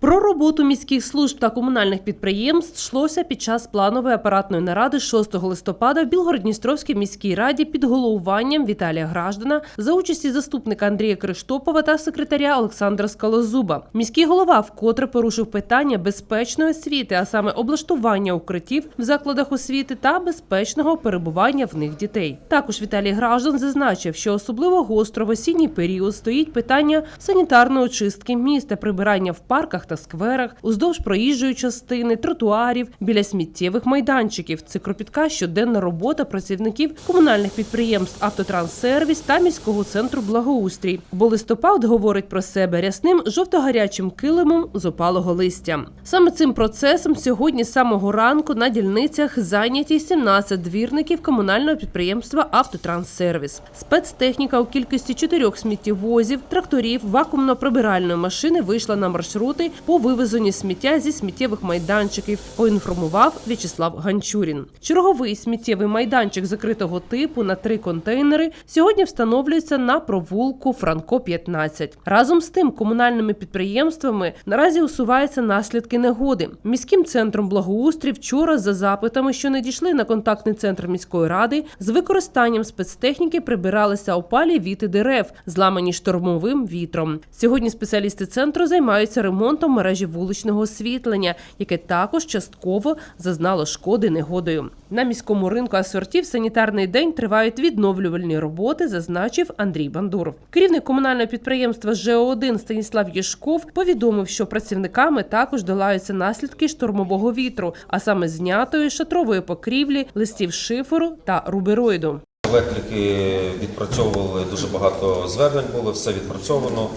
Про роботу міських служб та комунальних підприємств йшлося під час планової апаратної наради 6 листопада в Білгород-Дністровській міській раді під головуванням Віталія Граждана за участі заступника Андрія Криштопова та секретаря Олександра Скалозуба. Міський голова вкотре порушив питання безпечної освіти, а саме облаштування укриттів в закладах освіти та безпечного перебування в них дітей. Також Віталій Граждан зазначив, що особливо гостро в осінній період стоїть питання санітарної очистки міста, прибирання в парках та скверах, уздовж проїжджої частини, тротуарів, біля сміттєвих майданчиків. Це кропітка щоденна робота працівників комунальних підприємств Автотранссервіс та міського центру благоустрій. Бо листопад говорить про себе рясним жовто-гарячим килимом з опалого листя. Саме цим процесом сьогодні з самого ранку на дільницях зайняті 17 двірників комунального підприємства Автотранссервіс. Спецтехніка у кількості чотирьох сміттєвозів, тракторів, вакуумно-прибиральної машини вийшла на маршрути по вивезенню сміття зі сміттєвих майданчиків. Поінформував В'ячеслав Ганчурін. Черговий сміттєвий майданчик закритого типу на три контейнери сьогодні встановлюється на провулку Франко 15. Разом з тим, комунальними підприємствами наразі усуваються наслідки негоди. Міським центром благоустрій вчора за запитами, що надійшли на контактний центр міської ради, з використанням спецтехніки прибиралися опалі віти дерев, зламані штормовим вітром. Сьогодні спеціалісти центру займаються ремонтом мережі вуличного освітлення, яке також частково зазнало шкоди негодою. На міському ринку асортів санітарний день тривають відновлювальні роботи, зазначив Андрій Бандуров. Керівник комунального підприємства ЖО1 Станіслав Єшков повідомив, що працівниками також долаються наслідки штормового вітру, а саме знятої шатрової покрівлі, листів шиферу та рубероїду. Електрики відпрацьовували дуже багато звернень було, все відпрацьовано,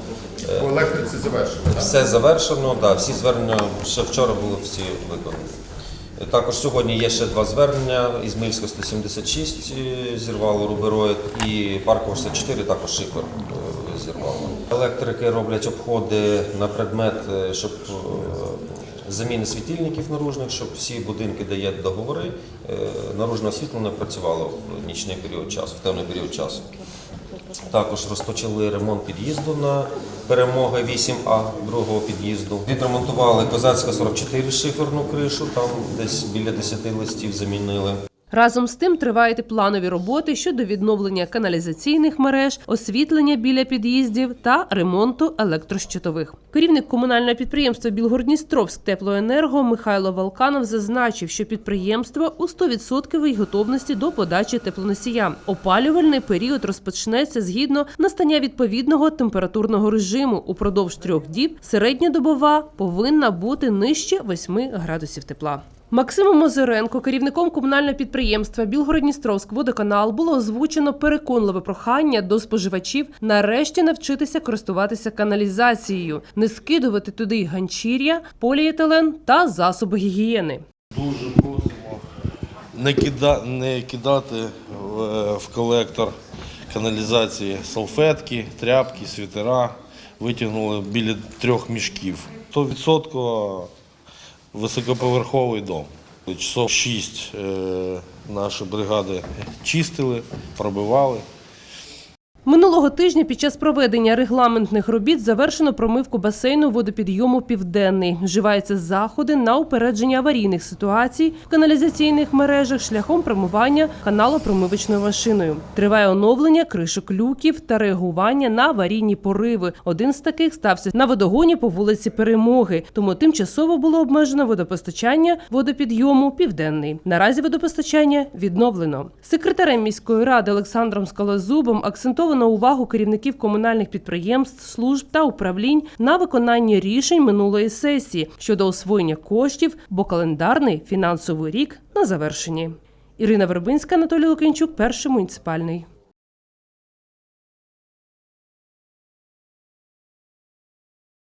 По електриці завершено. так? все завершено. Да, всі звернення ще вчора були всі виконані. Також сьогодні є ще два звернення. Ізмаїльська 176 е, зірвало рубероїд і Паркова 64 також шифер е, зірвало. Електрики роблять обходи на предмет, е, щоб е, заміни світильників наружних, щоб всі будинки, де є договори, е, наружне освітлення працювало в нічний період часу, в темний період часу. Також розпочали ремонт під'їзду на перемоги 8А другого під'їзду. Відремонтували Козацька 44 шиферну кришу, там десь біля 10 листів замінили. Разом з тим тривають планові роботи щодо відновлення каналізаційних мереж, освітлення біля під'їздів та ремонту електрощитових. Керівник комунального підприємства Білгородністровськ теплоенерго Михайло Валканов зазначив, що підприємство у 100% готовності до подачі теплоносія. Опалювальний період розпочнеться згідно настання відповідного температурного режиму. Упродовж трьох діб середньодобова повинна бути нижче 8 градусів тепла. Максимом Озеренко, керівником комунального підприємства Білгородністровськ водоканал, було озвучено переконливе прохання до споживачів нарешті навчитися користуватися каналізацією, не скидувати туди ганчір'я, поліетилен та засоби гігієни. Дуже просимо не, кида, не кидати в, в колектор каналізації салфетки, тряпки, світера. Витягнули біля трьох мішків. 100% високоповерховий дом. Часов 6 е, наші бригади чистили, пробивали. Минулого тижня під час проведення регламентних робіт завершено промивку басейну водопідйому Південний. Вживаються заходи на упередження аварійних ситуацій в каналізаційних мережах шляхом промивання каналу промивочною машиною. Триває оновлення кришок люків та реагування на аварійні пориви. Один з таких стався на водогоні по вулиці Перемоги, тому тимчасово було обмежено водопостачання водопідйому Південний. Наразі водопостачання відновлено. Секретарем міської ради Олександром Скалозубом акцентовано увагу керівників комунальних підприємств, служб та управлінь на виконання рішень минулої сесії щодо освоєння коштів, бо календарний фінансовий рік на завершенні. Ірина Вербинська, Анатолій Лукінчук, перший муніципальний.